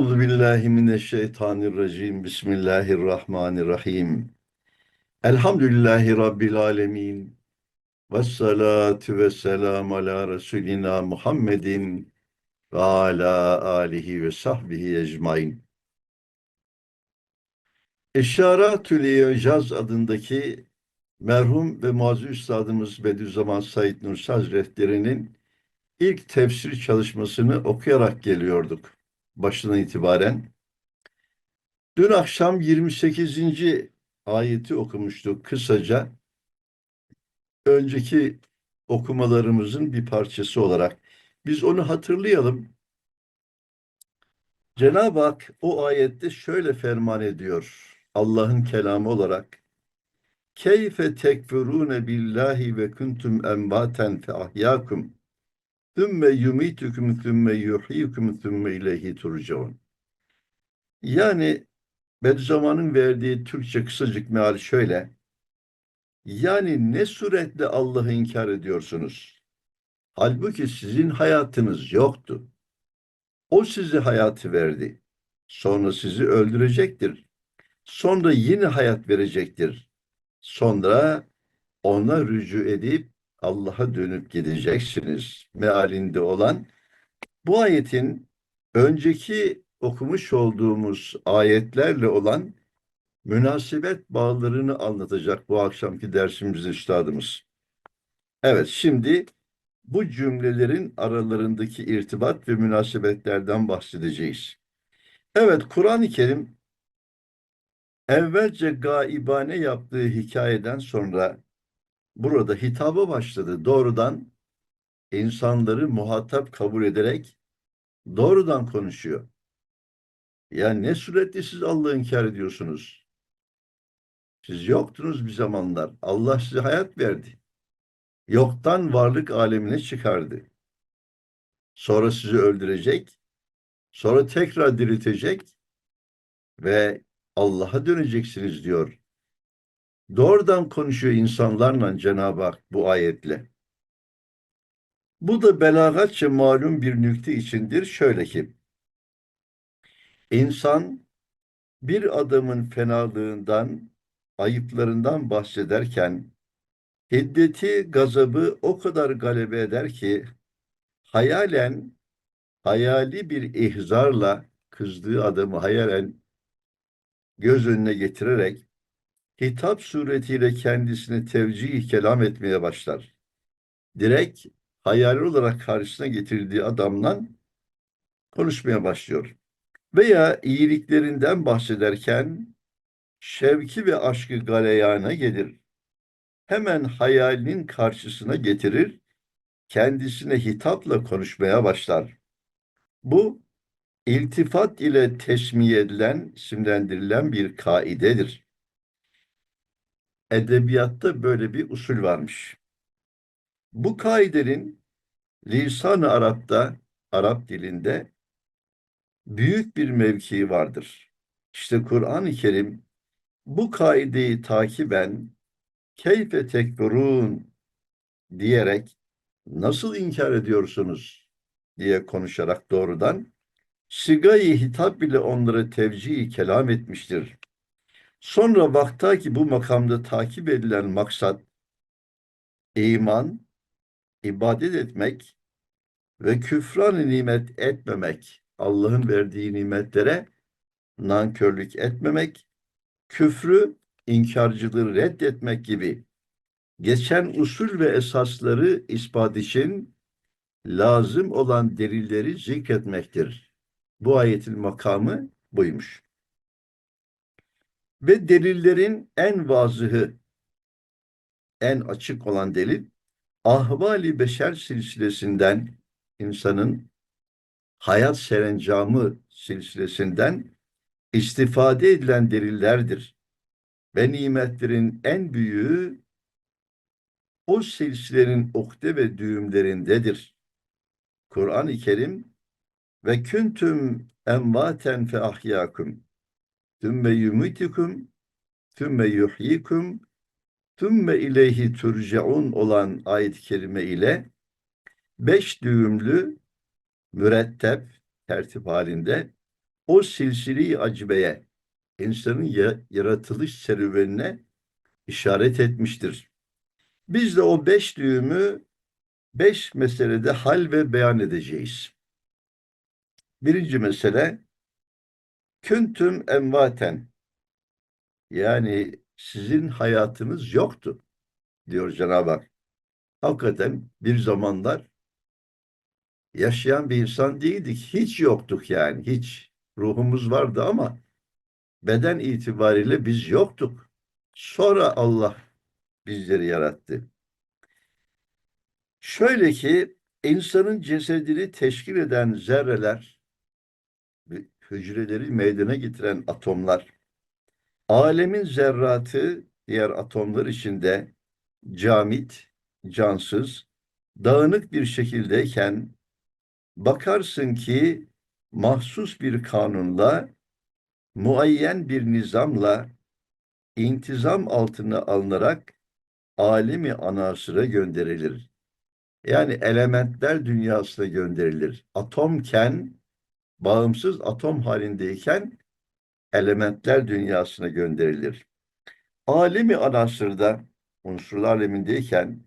Euzu billahi mineşşeytanirracim. Bismillahirrahmanirrahim. Elhamdülillahi rabbil alamin. Ves salatu vesselam ala Resulina Muhammedin ve ala alihi ve sahbihi ecmain. Eşaratül İcaz adındaki merhum ve mazi üstadımız Bediüzzaman Said Nursi Hazretleri'nin ilk tefsir çalışmasını okuyarak geliyorduk başından itibaren. Dün akşam 28. ayeti okumuştuk kısaca. Önceki okumalarımızın bir parçası olarak. Biz onu hatırlayalım. Cenab-ı Hak o ayette şöyle ferman ediyor. Allah'ın kelamı olarak. Keyfe tekfurune billahi ve kuntum enbaten fe ahyakum. Thümme yumitukum thümme yuhyikum thümme ileyhi turcaun. Yani Bediüzzaman'ın verdiği Türkçe kısacık meali şöyle. Yani ne suretle Allah'ı inkar ediyorsunuz? Halbuki sizin hayatınız yoktu. O size hayatı verdi. Sonra sizi öldürecektir. Sonra yine hayat verecektir. Sonra ona rücu edip Allah'a dönüp gideceksiniz mealinde olan bu ayetin önceki okumuş olduğumuz ayetlerle olan münasebet bağlarını anlatacak bu akşamki dersimizin üstadımız. Evet şimdi bu cümlelerin aralarındaki irtibat ve münasebetlerden bahsedeceğiz. Evet Kur'an-ı Kerim evvelce gaibane yaptığı hikayeden sonra burada hitaba başladı. Doğrudan insanları muhatap kabul ederek doğrudan konuşuyor. Yani ne suretle siz Allah'ı inkar ediyorsunuz? Siz yoktunuz bir zamanlar. Allah size hayat verdi. Yoktan varlık alemine çıkardı. Sonra sizi öldürecek. Sonra tekrar diriltecek ve Allah'a döneceksiniz diyor. Doğrudan konuşuyor insanlarla Cenab-ı Hak bu ayetle. Bu da belagatça malum bir nükte içindir. Şöyle ki, insan bir adamın fenalığından, ayıplarından bahsederken, hiddeti, gazabı o kadar galebe eder ki, hayalen, hayali bir ihzarla kızdığı adamı hayalen göz önüne getirerek, hitap suretiyle kendisini tevcih kelam etmeye başlar. Direkt hayali olarak karşısına getirdiği adamla konuşmaya başlıyor. Veya iyiliklerinden bahsederken şevki ve aşkı galeyana gelir. Hemen hayalinin karşısına getirir, kendisine hitapla konuşmaya başlar. Bu iltifat ile tesmiye edilen, isimlendirilen bir kaidedir. Edebiyatta böyle bir usul varmış. Bu kaidenin lisan-ı Arap'ta, Arap dilinde büyük bir mevkii vardır. İşte Kur'an-ı Kerim bu kaideyi takiben keyfe tekburun diyerek nasıl inkar ediyorsunuz diye konuşarak doğrudan sigayı hitap bile onlara tevcih kelam etmiştir. Sonra vakta ki bu makamda takip edilen maksat iman, ibadet etmek ve küfran nimet etmemek, Allah'ın verdiği nimetlere nankörlük etmemek, küfrü, inkarcılığı reddetmek gibi geçen usul ve esasları ispat için lazım olan delilleri zikretmektir. Bu ayetin makamı buymuş. Ve delillerin en vazıhı, en açık olan delil ahvali beşer silsilesinden insanın hayat serencamı silsilesinden istifade edilen delillerdir. Ve nimetlerin en büyüğü o silsilenin okte ve düğümlerindedir. Kur'an-ı Kerim ve küntüm envaten fe ahyakum tümme yumitikum tümme yuhyikum tümme ileyhi turcaun olan ayet-i kerime ile beş düğümlü mürettep tertip halinde o silsile-i acibeye, insanın ya- yaratılış serüvenine işaret etmiştir. Biz de o beş düğümü beş meselede hal ve beyan edeceğiz. Birinci mesele, küntüm envaten, yani sizin hayatınız yoktu, diyor Cenab-ı Hak. Hakikaten bir zamanlar yaşayan bir insan değildik, hiç yoktuk yani, hiç. Ruhumuz vardı ama beden itibariyle biz yoktuk. Sonra Allah bizleri yarattı. Şöyle ki insanın cesedini teşkil eden zerreler, hücreleri meydana getiren atomlar, alemin zerratı diğer atomlar içinde camit, cansız, dağınık bir şekildeyken bakarsın ki mahsus bir kanunla, muayyen bir nizamla intizam altına alınarak alemi anasıra gönderilir. Yani elementler dünyasına gönderilir. Atomken, bağımsız atom halindeyken elementler dünyasına gönderilir. Alemi anasırda, unsurlar alemindeyken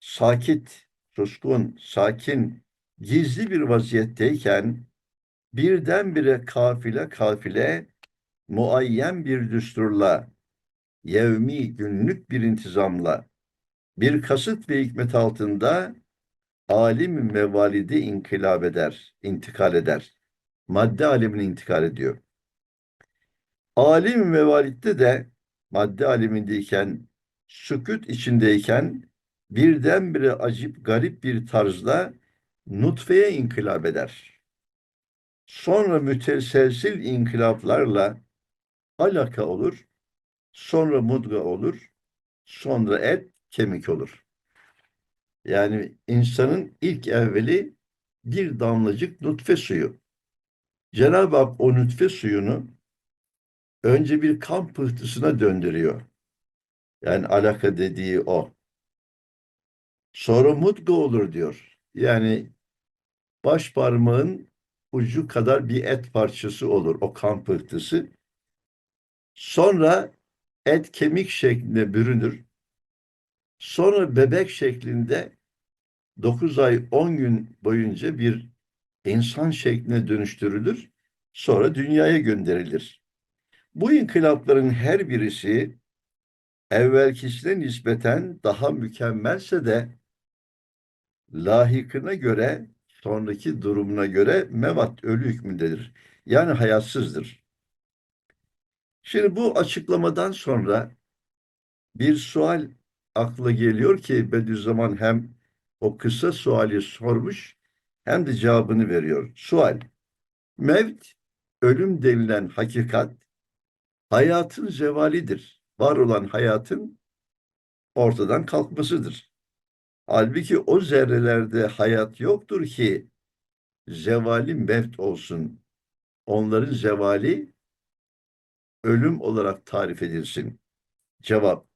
sakit, suskun, sakin, gizli bir vaziyetteyken birdenbire kafile kafile muayyen bir düsturla, yevmi günlük bir intizamla, bir kasıt ve hikmet altında alim mevalidi inkılap eder, intikal eder. Madde alemine intikal ediyor. Alim mevalitte de madde alemindeyken, sükut içindeyken birdenbire acip garip bir tarzda nutfeye inkılap eder. Sonra müteselsil inkılaplarla alaka olur, sonra mudga olur, sonra et, kemik olur. Yani insanın ilk evveli bir damlacık nutfe suyu. Cenab-ı Hak o nutfe suyunu önce bir kan pıhtısına döndürüyor. Yani alaka dediği o. Sonra mudga olur diyor. Yani baş parmağın ucu kadar bir et parçası olur o kan pıhtısı. Sonra et kemik şeklinde bürünür. Sonra bebek şeklinde 9 ay 10 gün boyunca bir insan şekline dönüştürülür. Sonra dünyaya gönderilir. Bu inkılapların her birisi evvelkisine nispeten daha mükemmelse de lahikine göre sonraki durumuna göre mevat ölü hükmündedir. Yani hayatsızdır. Şimdi bu açıklamadan sonra bir sual akla geliyor ki Bediüzzaman hem o kısa suali sormuş hem de cevabını veriyor. Sual, mevt, ölüm denilen hakikat hayatın zevalidir. Var olan hayatın ortadan kalkmasıdır. Halbuki o zerrelerde hayat yoktur ki zevali mevt olsun. Onların zevali ölüm olarak tarif edilsin. Cevap,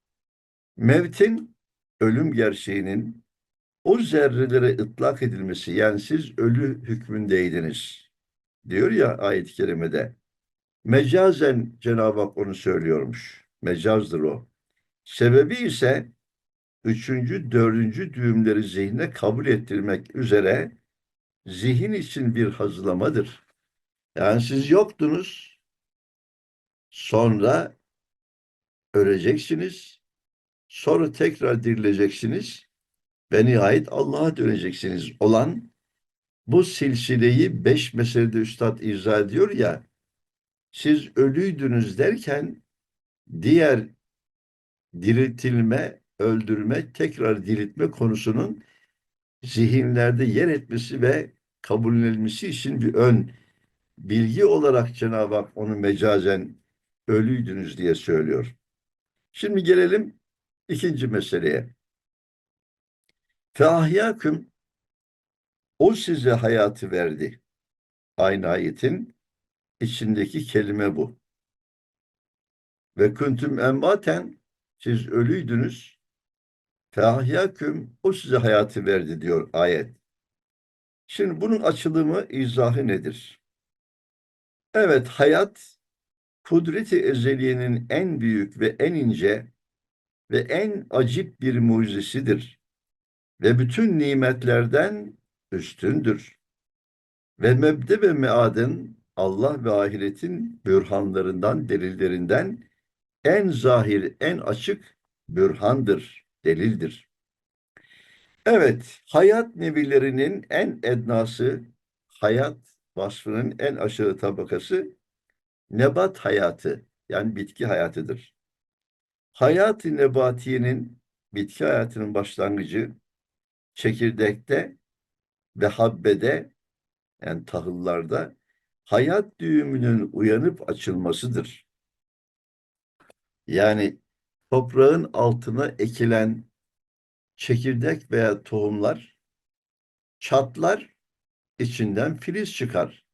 mevtin, ölüm gerçeğinin o zerrelere ıtlak edilmesi, yani siz ölü hükmündeydiniz, diyor ya ayet-i kerimede. Mecazen Cenab-ı Hak onu söylüyormuş. Mecazdır o. Sebebi ise üçüncü, dördüncü düğümleri zihne kabul ettirmek üzere zihin için bir hazırlamadır. Yani siz yoktunuz, sonra öleceksiniz, sonra tekrar dirileceksiniz ve nihayet Allah'a döneceksiniz olan bu silsileyi beş meselede Üstad izah ediyor ya, siz ölüydünüz derken diğer diriltilme, öldürme, tekrar diriltme konusunun zihinlerde yer etmesi ve kabul edilmesi için bir ön bilgi olarak Cenab-ı Hak onu mecazen ölüydünüz diye söylüyor. Şimdi gelelim ikinci meseleye. Feahyaküm o size hayatı verdi. Aynı ayetin içindeki kelime bu. Ve kuntum emmaten siz ölüydünüz. Feahyaküm o size hayatı verdi diyor ayet. Şimdi bunun açılımı, izahı nedir? Evet, hayat kudreti ezeliyenin en büyük ve en ince ve en acip bir mucizesidir. Ve bütün nimetlerden üstündür. Ve mebde ve meadın Allah ve ahiretin bürhanlarından, delillerinden en zahir, en açık bürhandır, delildir. Evet, hayat nevilerinin en ednası, hayat vasfının en aşağı tabakası nebat hayatı, yani bitki hayatıdır. Hayat-ı nebatiyenin, bitki hayatının başlangıcı çekirdekte ve habbede, yani tahıllarda hayat düğümünün uyanıp açılmasıdır. Yani toprağın altına ekilen çekirdek veya tohumlar çatlar, içinden filiz çıkar.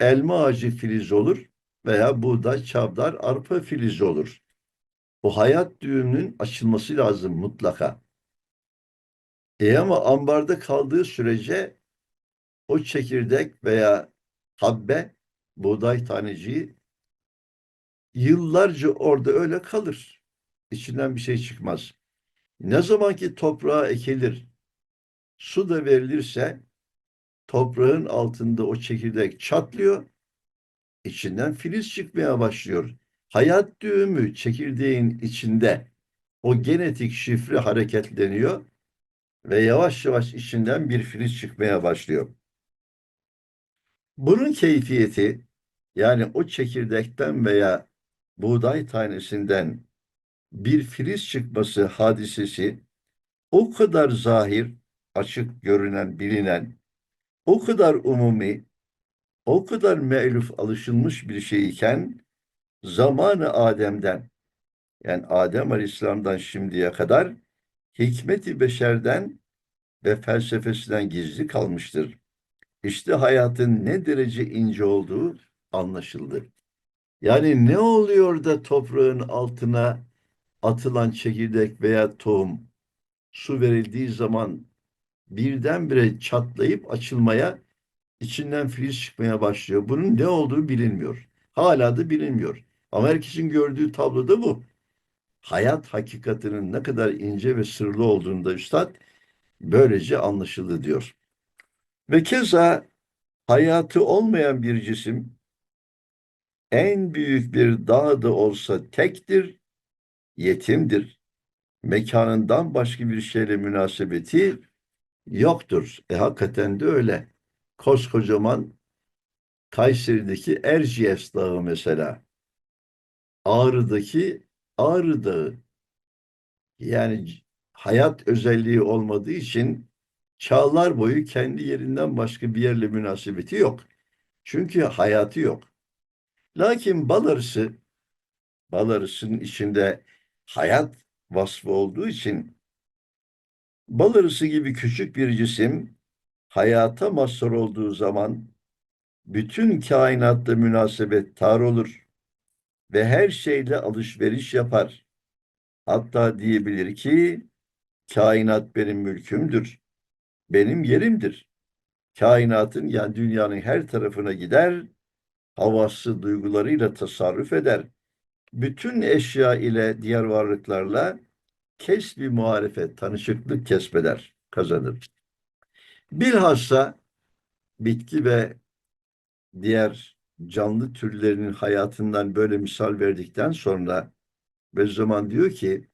Elma ağacı filiz olur veya buğday, çavdar, arpa filiz olur. Bu hayat düğümünün açılması lazım mutlaka. E ama ambarda kaldığı sürece o çekirdek veya habbe, buğday taneciği yıllarca orada öyle kalır. İçinden bir şey çıkmaz. Ne zaman ki toprağa ekilir, su da verilirse toprağın altında o çekirdek çatlıyor, içinden filiz çıkmaya başlıyor. Hayat düğümü çekirdeğin içinde o genetik şifre hareketleniyor ve yavaş yavaş içinden bir filiz çıkmaya başlıyor. Bunun keyfiyeti yani o çekirdekten veya buğday tanesinden bir filiz çıkması hadisesi o kadar zahir, açık görünen, bilinen, o kadar umumi, o kadar me'luf alışılmış bir şey iken zamanı Adem'den yani Adem Aleyhisselam'dan şimdiye kadar hikmeti beşerden ve felsefesinden gizli kalmıştır. İşte hayatın ne derece ince olduğu anlaşıldı. Yani ne oluyor da toprağın altına atılan çekirdek veya tohum su verildiği zaman birdenbire çatlayıp açılmaya, içinden filiz çıkmaya başlıyor. Bunun ne olduğu bilinmiyor. Hala da bilinmiyor. Ama herkesin gördüğü tablo da bu. Hayat hakikatinin ne kadar ince ve sırlı olduğunu da üstad böylece anlaşıldı diyor. Ve keza hayatı olmayan bir cisim en büyük bir dağ da olsa tektir, yetimdir. Mekanından başka bir şeyle münasebeti yoktur. E hakikaten de öyle. Koskocaman Kayseri'deki Erciyes Dağı mesela. Ağrı'daki Ağrı Dağı. Yani hayat özelliği olmadığı için çağlar boyu kendi yerinden başka bir yerle münasebeti yok. Çünkü hayatı yok. Lakin bal arısı, bal arısının içinde hayat vasfı olduğu için bal arısı gibi küçük bir cisim hayata mazhar olduğu zaman bütün kainatta münasebet tar olur ve her şeyle alışveriş yapar. Hatta diyebilir ki kainat benim mülkümdür, benim yerimdir. Kainatın yani dünyanın her tarafına gider, havası duygularıyla tasarruf eder. Bütün eşya ile diğer varlıklarla kesbi muharefet, tanışıklık kesbeder, kazanır. Bilhassa bitki ve diğer canlı türlerinin hayatından böyle misal verdikten sonra ve zaman diyor ki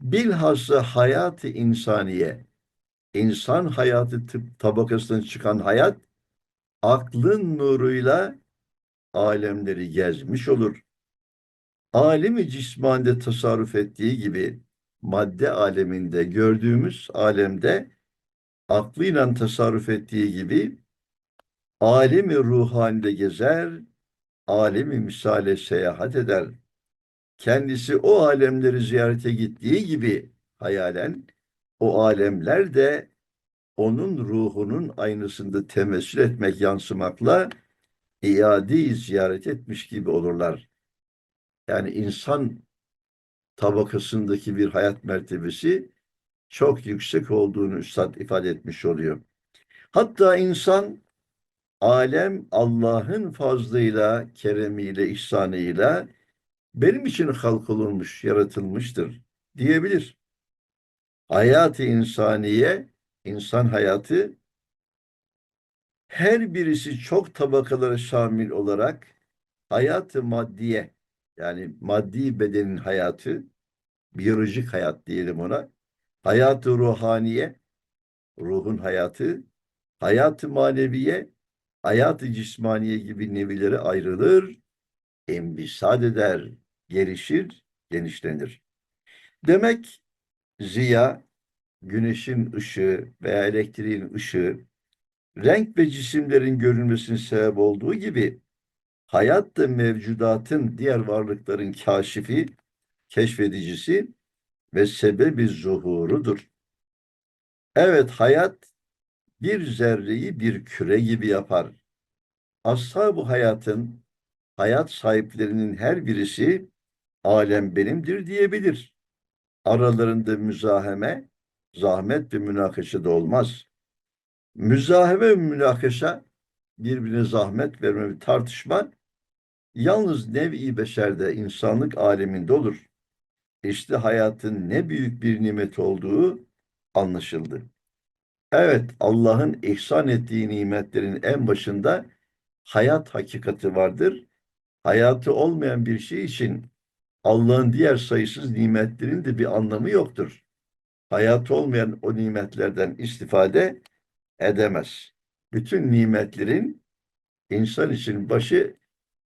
bilhassa hayatı insaniye insan hayatı tabakasından çıkan hayat aklın nuruyla alemleri gezmiş olur. Alemi cismande tasarruf ettiği gibi madde aleminde gördüğümüz alemde aklıyla tasarruf ettiği gibi alemi ruhanide gezer, alemi misale seyahat eder. Kendisi o alemleri ziyarete gittiği gibi hayalen o alemler de onun ruhunun aynısında temessül etmek, yansımakla iade ziyaret etmiş gibi olurlar. Yani insan tabakasındaki bir hayat mertebesi çok yüksek olduğunu üstad ifade etmiş oluyor. Hatta insan alem Allah'ın fazlıyla, keremiyle, ihsanıyla benim için halk olunmuş, yaratılmıştır diyebilir. Hayat-ı insaniye, insan hayatı her birisi çok tabakalara şamil olarak hayatı maddiye yani maddi bedenin hayatı, biyolojik hayat diyelim ona, hayatı ruhaniye, ruhun hayatı, hayatı maneviye, hayatı cismaniye gibi nevilere ayrılır, embisad eder, gelişir, genişlenir. Demek ziya, güneşin ışığı veya elektriğin ışığı, renk ve cisimlerin görünmesine sebep olduğu gibi hayat da mevcudatın diğer varlıkların kaşifi, keşfedicisi ve sebebi zuhurudur. Evet hayat bir zerreyi bir küre gibi yapar. Ashab-ı hayatın, hayat sahiplerinin her birisi alem benimdir diyebilir. Aralarında müzaheme, zahmet ve münakaşa da olmaz. Müzaheme ve münakaşa birbirine zahmet verme ve tartışma yalnız nev-i beşerde, insanlık aleminde olur. İşte hayatın ne büyük bir nimet olduğu anlaşıldı. Evet, Allah'ın ihsan ettiği nimetlerin en başında hayat hakikati vardır. Hayatı olmayan bir şey için Allah'ın diğer sayısız nimetlerin de bir anlamı yoktur. Hayatı olmayan o nimetlerden istifade edemez. Bütün nimetlerin insan için başı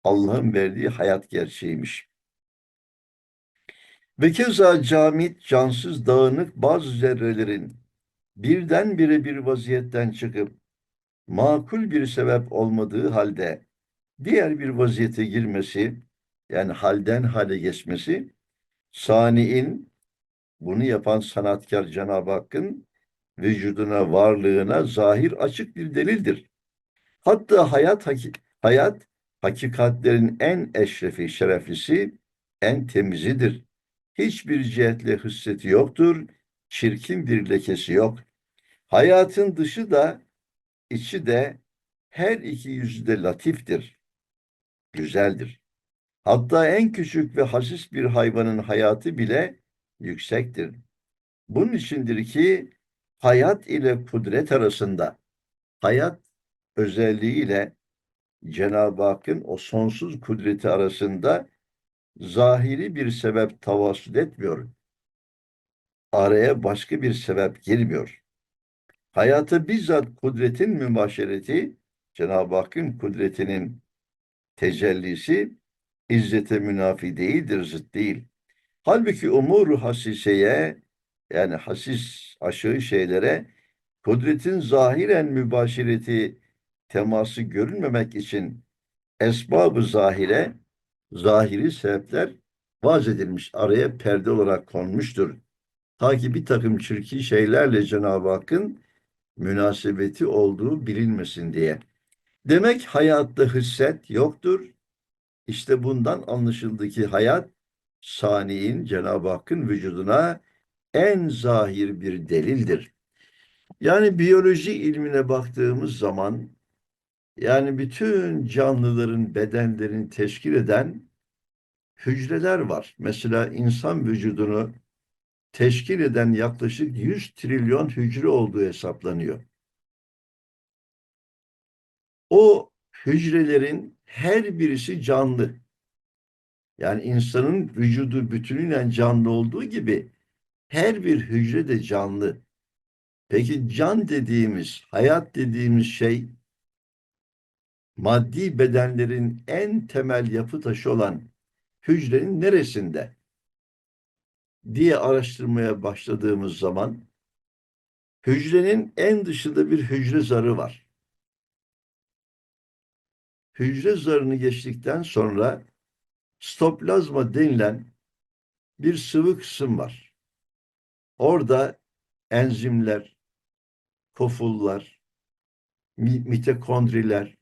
Allah'ın verdiği hayat gerçeğiymiş. Ve keza camit, cansız, dağınık bazı zerrelerin birdenbire bir vaziyetten çıkıp makul bir sebep olmadığı halde diğer bir vaziyete girmesi, yani halden hale geçmesi, saniin, bunu yapan sanatkar Cenab-ı Hakk'ın vücuduna, varlığına zahir açık bir delildir. Hatta hayat, hayat hakikatlerin en eşrefi, şereflisi, en temizidir. Hiçbir cihetle hısseti yoktur, çirkin bir lekesi yok. Hayatın dışı da, içi de her iki yüzü de latiftir, güzeldir. Hatta en küçük ve hasis bir hayvanın hayatı bile yüksektir. Bunun içindir ki hayat ile kudret arasında, hayat özelliğiyle Cenab-ı Hakk'ın o sonsuz kudreti arasında zahiri bir sebep tavassut etmiyor. Araya başka bir sebep girmiyor. Hayata bizzat kudretin mübaşereti, Cenab-ı Hakk'ın kudretinin tecellisi izzete münafi değildir, zıt değil. Halbuki umuru hasiseye yani hasis aşağı şeylere kudretin zahiren mübaşireti teması görünmemek için esbabı zahire zahiri sebepler vaz edilmiş, araya perde olarak konmuştur. Ta ki bir takım çirkin şeylerle Cenab-ı Hakk'ın münasebeti olduğu bilinmesin diye. Demek hayatta hısset yoktur. İşte bundan anlaşıldı ki hayat saniyin Cenab-ı Hakk'ın vücuduna en zahir bir delildir. Yani biyoloji ilmine baktığımız zaman yani bütün canlıların bedenlerini teşkil eden hücreler var. Mesela insan vücudunu teşkil eden yaklaşık 100 trilyon hücre olduğu hesaplanıyor. O hücrelerin her birisi canlı. Yani insanın vücudu bütünüyle canlı olduğu gibi her bir hücre de canlı. Peki can dediğimiz, hayat dediğimiz şey maddi bedenlerin en temel yapı taşı olan hücrenin neresinde? Diye araştırmaya başladığımız zaman hücrenin en dışında bir hücre zarı var. Hücre zarını geçtikten sonra stoplazma denilen bir sıvı kısım var. Orada enzimler, kofullar, mitokondriler,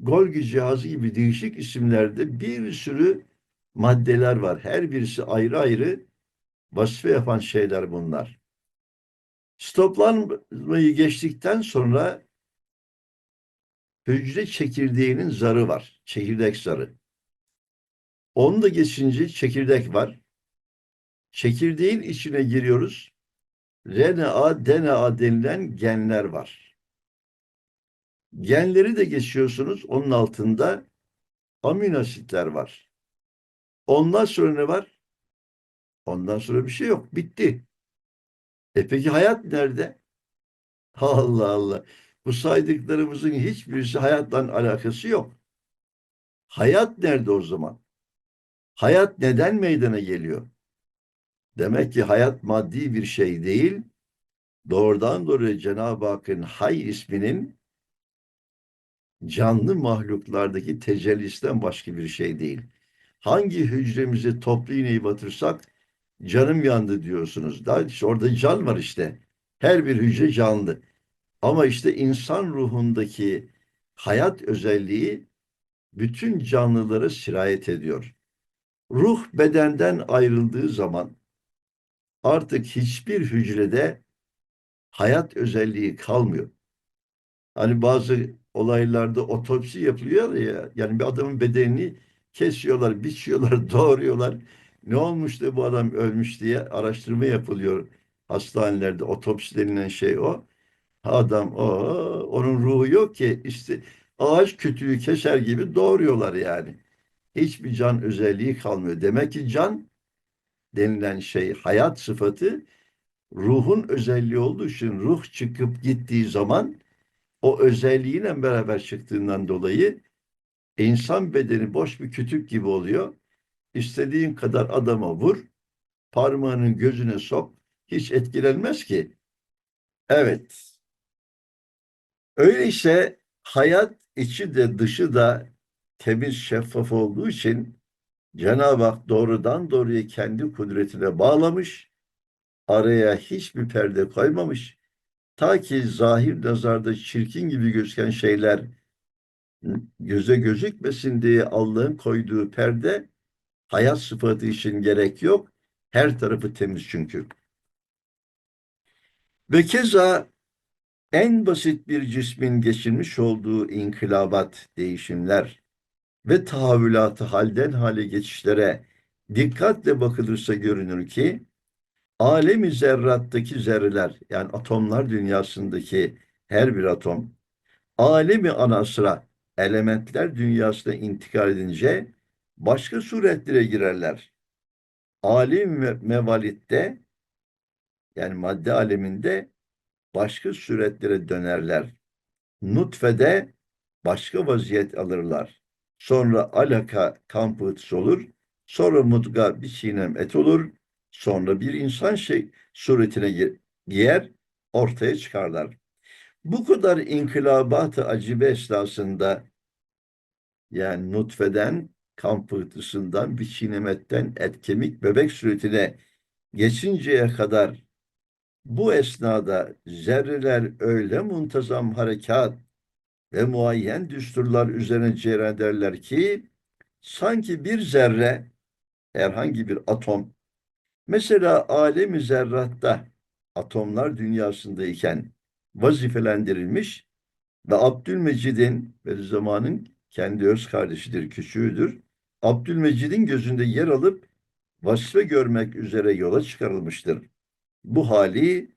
Golgi cihazı gibi değişik isimlerde bir sürü maddeler var. Her birisi ayrı ayrı vasfe yapan şeyler bunlar. Stoplanmayı geçtikten sonra hücre çekirdeğinin zarı var. Çekirdek zarı. Onu da geçince çekirdek var. Çekirdeğin içine giriyoruz. RNA, DNA denilen genler var. Genleri de geçiyorsunuz. Onun altında amino asitler var. Ondan sonra ne var? Ondan sonra bir şey yok. Bitti. E peki hayat nerede? Allah Allah. Bu saydıklarımızın hiçbirisi hayatla alakası yok. Hayat nerede o zaman? Hayat neden meydana geliyor? Demek ki hayat maddi bir şey değil, doğrudan doğruya Cenab-ı Hakk'ın Hay isminin canlı mahluklardaki tecellisinden başka bir şey değil. Hangi hücremizi toplu iğneyi batırsak canım yandı diyorsunuz. Daha işte orada can var işte. Her bir hücre canlı. Ama işte insan ruhundaki hayat özelliği bütün canlılara sirayet ediyor. Ruh bedenden ayrıldığı zaman artık hiçbir hücrede hayat özelliği kalmıyor. Hani bazı olaylarda otopsi yapılıyor ya, yani bir adamın bedenini kesiyorlar, biçiyorlar, doğruyorlar. Ne olmuş da bu adam ölmüş diye araştırma yapılıyor hastanelerde. Otopsi denilen şey o. Adam o, onun ruhu yok ki işte ağaç kütüğü keser gibi doğruyorlar yani. Hiçbir can özelliği kalmıyor. Demek ki can denilen şey hayat sıfatı ruhun özelliği olduğu için ruh çıkıp gittiği zaman o özelliğiyle beraber çıktığından dolayı insan bedeni boş bir kütük gibi oluyor. İstediğin kadar adama vur, parmağının gözüne sok, hiç etkilenmez ki. Evet. Öyleyse hayat içi de dışı da temiz, şeffaf olduğu için Cenab-ı Hak doğrudan doğruya kendi kudretine bağlamış, araya hiçbir perde koymamış. Ta ki zahir nazarda çirkin gibi gözüken şeyler göze gözükmesin diye Allah'ın koyduğu perde hayat sıfatı için gerek yok. Her tarafı temiz çünkü. Ve keza en basit bir cismin geçirmiş olduğu inkılabat, değişimler ve tahavvülatı halden hale geçişlere dikkatle bakılırsa görünür ki alemi zerrattaki zerreler yani atomlar dünyasındaki her bir atom alemi anasıra elementler dünyasına intikal edince başka suretlere girerler. Alim ve mevalitte yani madde aleminde başka suretlere dönerler. Nutfede başka vaziyet alırlar. Sonra alaka kan pıhtısı olur. Sonra mudga bir çiğnem et olur. Sonra bir insan şey suretine giyer, ortaya çıkarlar. Bu kadar inkılabat-ı acibe esnasında yani nutfeden, kan pıhtısından, bir çiğnemetten et kemik bebek suretine geçinceye kadar bu esnada zerreler öyle muntazam harekat ve muayyen düsturlar üzerine cereyan ederler ki sanki bir zerre herhangi bir atom mesela alemi zerratta atomlar dünyasındayken vazifelendirilmiş ve Abdülmecid'in ve zamanın kendi öz kardeşidir, küçüğüdür. Abdülmecid'in gözünde yer alıp vasfe görmek üzere yola çıkarılmıştır. Bu hali,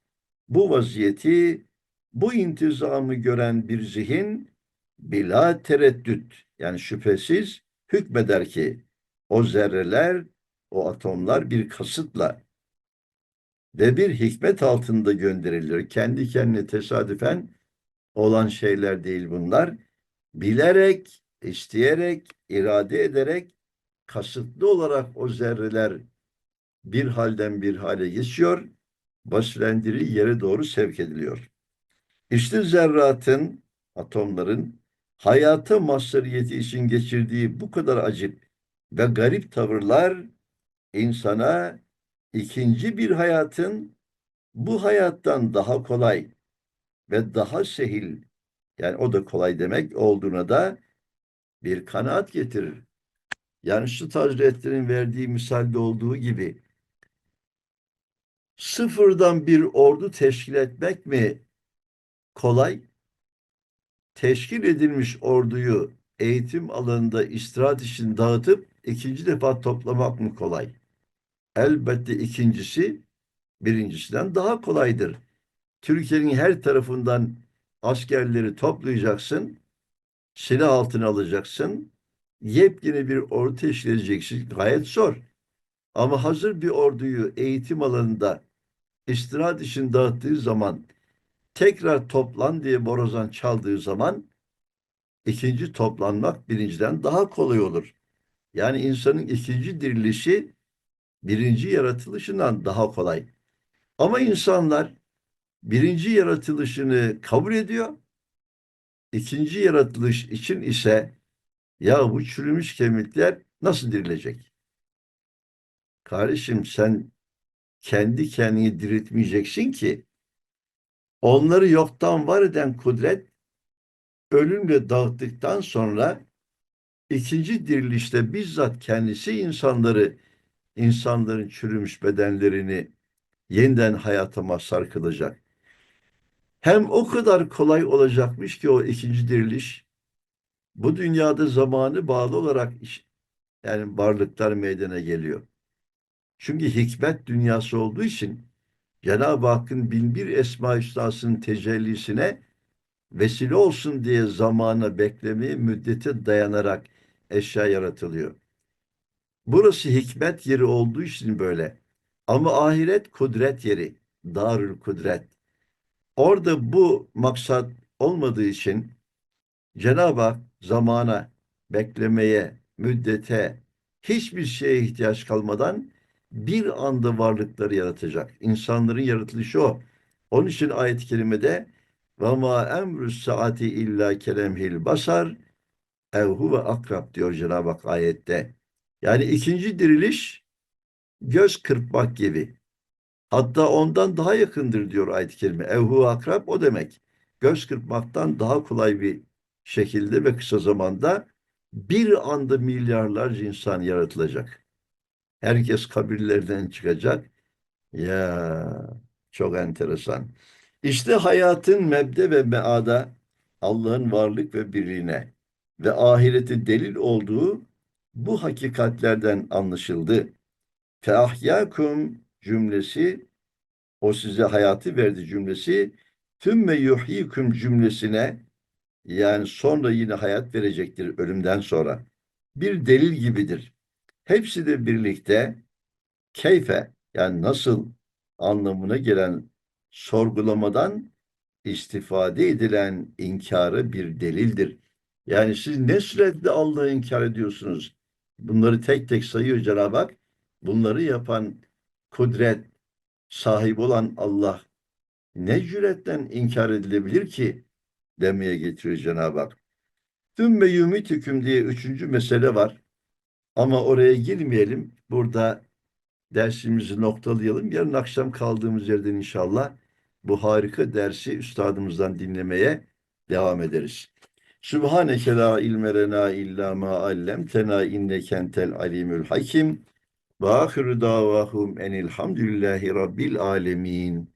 bu vaziyeti, bu intizamı gören bir zihin bila tereddüt yani şüphesiz hükmeder ki o zerreler, o atomlar bir kasıtla ve bir hikmet altında gönderilir. Kendi kendine tesadüfen olan şeyler değil bunlar. Bilerek, isteyerek, irade ederek kasıtlı olarak o zerreler bir halden bir hale geçiyor, basülendiri yere doğru sevk ediliyor. İşte zerratın, atomların hayata mazhariyeti için geçirdiği bu kadar acip ve garip tavırlar insana ikinci bir hayatın bu hayattan daha kolay ve daha sehil yani o da kolay demek olduğuna da bir kanaat getirir. Yani şu Hazretleri'nin verdiği misalde olduğu gibi sıfırdan bir ordu teşkil etmek mi kolay? teşkil edilmiş orduyu eğitim alanında istirahat için dağıtıp ikinci defa toplamak mı kolay? Elbette ikincisi birincisinden daha kolaydır. Türkiye'nin her tarafından askerleri toplayacaksın, silah altına alacaksın, yepyeni bir ordu teşkil edeceksin. Gayet zor. Ama hazır bir orduyu eğitim alanında istirahat için dağıttığı zaman tekrar toplan diye borazan çaldığı zaman ikinci toplanmak birinciden daha kolay olur. Yani insanın ikinci dirilişi birinci yaratılışından daha kolay. Ama insanlar birinci yaratılışını kabul ediyor. İkinci yaratılış için ise ya bu çürümüş kemikler nasıl dirilecek? Kardeşim sen kendi kendini diriltmeyeceksin ki onları yoktan var eden kudret ölümle dağıttıktan sonra ikinci dirilişte bizzat kendisi insanları insanların çürümüş bedenlerini yeniden hayata mazhar. Hem o kadar kolay olacakmış ki o ikinci diriliş bu dünyada zamanı bağlı olarak iş- yani varlıklar meydana geliyor. Çünkü hikmet dünyası olduğu için Cenab-ı Hakk'ın bin bir esma hüsnasının tecellisine vesile olsun diye zamana beklemeye müddete dayanarak eşya yaratılıyor. Burası hikmet yeri olduğu için böyle. Ama ahiret kudret yeri. Darül kudret. Orada bu maksat olmadığı için Cenab-ı Hak zamana, beklemeye, müddete, hiçbir şeye ihtiyaç kalmadan bir anda varlıkları yaratacak. İnsanların yaratılışı o. Onun için ayet-i kerimede ve ma emrü saati illa kelemhil basar ev huve akrab diyor Cenab-ı Hak ayette. Yani ikinci diriliş göz kırpmak gibi. Hatta ondan daha yakındır diyor ayet-i kerime. Evhu akrab o demek. Göz kırpmaktan daha kolay bir şekilde ve kısa zamanda bir anda milyarlarca insan yaratılacak. Herkes kabirlerden çıkacak. Ya çok enteresan. İşte hayatın mebde ve meada Allah'ın varlık ve birliğine ve ahireti delil olduğu bu hakikatlerden anlaşıldı. Feahyakum cümlesi o size hayatı verdi cümlesi tümme yuhyikum cümlesine yani sonra yine hayat verecektir ölümden sonra. Bir delil gibidir. Hepsi de birlikte keyfe yani nasıl anlamına gelen sorgulamadan istifade edilen inkarı bir delildir. Yani siz ne sürekli Allah'ı inkar ediyorsunuz? Bunları tek tek sayıyor Cenab-ı Hak. Bunları yapan kudret sahibi olan Allah ne cüretten inkar edilebilir ki demeye getiriyor Cenab-ı Hak. Tüm ve yumitüküm diye üçüncü mesele var. Ama oraya girmeyelim. Burada dersimizi noktalayalım. Yarın akşam kaldığımız yerden inşallah bu harika dersi üstadımızdan dinlemeye devam ederiz. Sübhaneke la ilme illa ma allemtena inneke entel alimul hakim. Ve ahiru davahum enilhamdülillahi rabbil alemin.